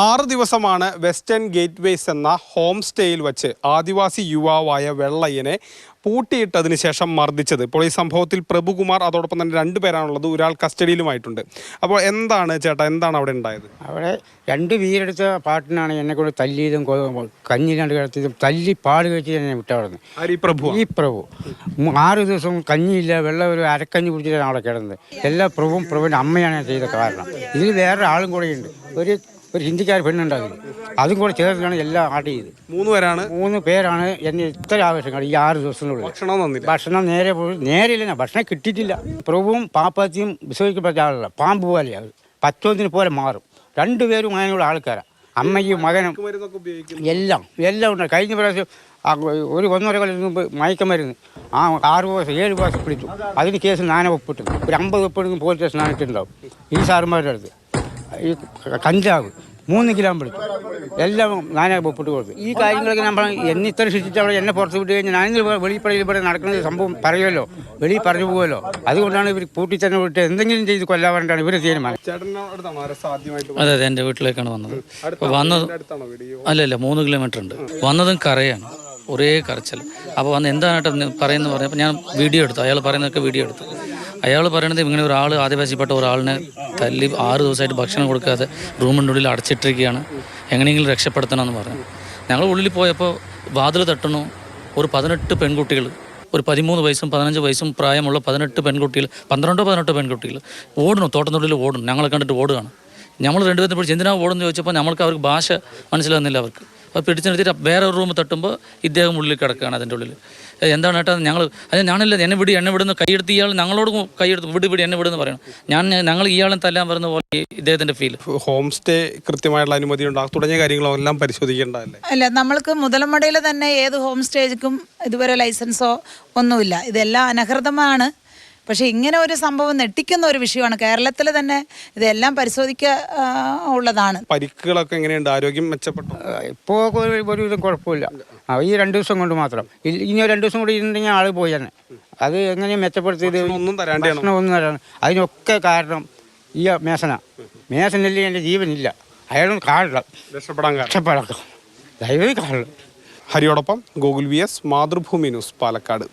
ആറ് ദിവസമാണ് western gateways എന്ന ഹോം സ്റ്റേയിൽ വച്ച് ആദിവാസി യുവാവായ വെള്ളയ്യനെ പൂട്ടിയിട്ടതിന് ശേഷം മർദ്ദിച്ചത്. ഇപ്പോൾ ഈ സംഭവത്തിൽ പ്രഭുകുമാർ അതോടൊപ്പം തന്നെ രണ്ട് പേരാണുള്ളത് ഒരാൾ കസ്റ്റഡിയിലുമായിട്ടുണ്ട്. അപ്പോൾ എന്താണ് ചേട്ടാ എന്താണ് അവിടെ ഉണ്ടായത്? അവിടെ രണ്ട് വീരെടുത്ത പാട്ടിനാണ് എന്നെ കൊണ്ട് തല്ലിയതും കഞ്ഞി കഞ്ഞിലാണ്ട് കിടത്തിയതും തല്ലി പാട് കഴിച്ച് എന്നെ വിട്ടവിടുന്നു ഈ പ്രഭു ഈ പ്രഭു. ആറ് ദിവസം കഞ്ഞിയില്ല വെള്ളം ഒരു അരക്കഞ്ഞി കുടിച്ചിട്ടാണ് അവിടെ കിടന്നത്. എല്ലാ പ്രഭുവും പ്രഭുവിന്റെ അമ്മയാണ് ചെയ്ത കാരണം. ഇതിൽ വേറെ ആളും കൂടെ ഉണ്ട് ഒരു ഒരു ഹിന്ദിക്കാർ പെണ്ണുണ്ട് അതിൽ അതും കൂടെ ചേർന്നാണ് എല്ലാം ആഡ് ചെയ്ത്. മൂന്ന് പേരാണ്. മൂന്ന് പേരാണ് എന്നെ ഇത്ര ആവശ്യങ്ങൾ ഈ ആറ് ദിവസത്തിനുള്ളിൽ. ഭക്ഷണം തന്നില്ല. ഭക്ഷണം നേരെ പോയി നേരെയില്ല ഭക്ഷണം കിട്ടിയിട്ടില്ല. പ്രഭുവും പാപ്പാത്തിയും വിശ്വസിക്കപ്പെട്ട ആളല്ല. പാമ്പ് പോലെയാണ് പത്തൊന്നിന് പോലെ മാറും. രണ്ടുപേരും അങ്ങനെയുള്ള ആൾക്കാരാണ് അമ്മയ്ക്കും മകനും. എല്ലാം എല്ലാം ഉണ്ട്. കഴിഞ്ഞ പ്രാവശ്യം ഒരു ഒന്നര കൊല്ലം മുമ്പ് മയക്കമരുന്ന് ആ ആറ് ദിവസം ഏഴ് ദിവസം പിടിച്ചു. അതിന് കേസ് നാന ഒപ്പിട്ടു. ഒരു അമ്പത് ഒപ്പിടുന്ന പോലീസ് സ്റ്റേഷൻ ആയിട്ടുണ്ടാവും ഈ സാറുമാരുടെ അടുത്ത്. ഈ കഞ്ചാവ്. മൂന്ന് കിലോ പിടിച്ചു എല്ലാം ഞാനാ ഒപ്പിട്ട് കൊടുത്തു. ഈ കാര്യങ്ങളൊക്കെ നമ്മൾ എന്നെ ഇത്ര ശിക്ഷിച്ച് അവിടെ എന്നെ പുറത്ത് വിട്ട് കഴിഞ്ഞാൽ ഞാനിന്ന് വെളിപ്പടയിൽ ഇവിടെ നടക്കുന്ന സംഭവം പറയുമല്ലോ വെളി പറഞ്ഞു പോകുമല്ലോ. അതുകൊണ്ടാണ് ഇവർ കൂട്ടി തന്നെ വിട്ട് എന്തെങ്കിലും ചെയ്ത് കൊല്ലാൻ ഇവർ ഇവർ തീരുമാനം അതെ അതെ എന്റെ വീട്ടിലേക്കാണ് വന്നത്. വന്നത് അടുത്താണോ വീഡിയോ അല്ല അല്ല മൂന്ന് കിലോമീറ്റർ ഉണ്ട്. വന്നതും കരയാണ്. ഒരേ കറച്ചൽ അപ്പോൾ വന്ന് എന്താണ് പറയുന്നത്? പറഞ്ഞപ്പോൾ ഞാൻ വീഡിയോ എടുത്തു. അയാൾ പറയുന്നതൊക്കെ വീഡിയോ എടുത്തു. അയാൾ പറയണത് ഇങ്ങനെ ഒരാൾ ആദിവാസിപ്പെട്ട ഒരാളിനെ തല്ലി ആറ് ദിവസമായിട്ട് ഭക്ഷണം കൊടുക്കാതെ റൂമിന്റെ ഉള്ളിൽ അടച്ചിട്ടിരിക്കുകയാണ്. എങ്ങനെയെങ്കിലും രക്ഷപ്പെടുത്തണം എന്ന് പറഞ്ഞു. ഞങ്ങൾ ഉള്ളിൽ പോയപ്പോൾ വാതിൽ തട്ടണു ഒരു പതിനെട്ട് പെൺകുട്ടികൾ ഒരു പതിമൂന്ന് വയസ്സും പതിനഞ്ച് വയസ്സും പ്രായമുള്ള പതിനെട്ട് പെൺകുട്ടികൾ പന്ത്രണ്ടോ പതിനെട്ടോ പെൺകുട്ടികൾ ഓടുന്നു തോട്ടത്തിനുള്ളിൽ ഓടുന്നു. ഞങ്ങളെ കണ്ടിട്ട് ഓടുകയാണ്. നമ്മൾ രണ്ടുപേരും പിടിച്ച് എന്തിനാ ഓടുന്നു ചോദിച്ചപ്പോൾ നമ്മൾക്ക് അവർക്ക് ഭാഷ മനസ്സിലാകുന്നില്ല അവർക്ക്. അപ്പോൾ പിടിച്ചെടുത്തിട്ട് നിർത്തിയിട്ട് വേറെ ഒരു റൂം തട്ടുമ്പോൾ ഇദ്ദേഹം ഉള്ളിൽ കിടക്കുകയാണ് അതിന്റെ ഉള്ളിൽ. എന്താണ് ഏട്ടാ ഞങ്ങൾ അത് ഞാനല്ല എന്നെ വിടി എന്നെ വിടുന്ന കൈയെടുത്ത് ഇയാൾ ഞങ്ങളോട് കൈയെടുത്ത് വിടി വിടി എന്നെ വിടുന്ന് പറയണം. ഞാൻ ഞങ്ങൾ ഇയാളെ തല്ലാൻ വരുന്ന പോലെ ഇദ്ദേഹത്തിന്റെ ഇദ്ദേഹത്തിന്റെ ഫീൽ ഹോം സ്റ്റേ കൃത്യമായിട്ടുള്ള അനുമതി ഉണ്ടാകും തുടങ്ങിയ കാര്യങ്ങളെല്ലാം പരിശോധിക്കേണ്ടതല്ലേ? അല്ല നമ്മൾക്ക് മുതലമടയിൽ തന്നെ ഏത് ഹോം സ്റ്റേജിക്കും ഇതുവരെ ലൈസൻസോ ഒന്നുമില്ല. ഇതെല്ലാം അനഹൃതമാണ് പക്ഷേ ഇങ്ങനെ ഒരു സംഭവം നെട്ടിക്കുന്ന ഒരു വിഷയമാണ്. കേരളത്തിൽ തന്നെ ഇതെല്ലാം പരിശോധിക്കുക ഉള്ളതാണ്. പരിക്കുകളൊക്കെ എങ്ങനെയുണ്ട്? ആരോഗ്യം മെച്ചപ്പെട്ടു? ഇപ്പോൾ ഒരു ഒരുവിധം കുഴപ്പമില്ല. ആ ഈ രണ്ട് ദിവസം കൊണ്ട് മാത്രം. ഇനി ഒരു രണ്ട് ദിവസം കൂടി ഇരുന്നെങ്കിൽ ആൾ പോയി തന്നെ. അത് എങ്ങനെയും മെച്ചപ്പെടുത്തിയത്? ഒന്നും ഭക്ഷണം ഒന്നും തരാണ് അതിനൊക്കെ കാരണം ഈ മേസന മേസനല്ലേ എന്റെ ജീവനില്ല. അയാളും കാണണം രക്ഷപ്പെടാൻ രക്ഷപ്പെടാം ദൈവം കാണണം ഹരിയോടൊപ്പം Google V S Mathrubhumi news Palakkad.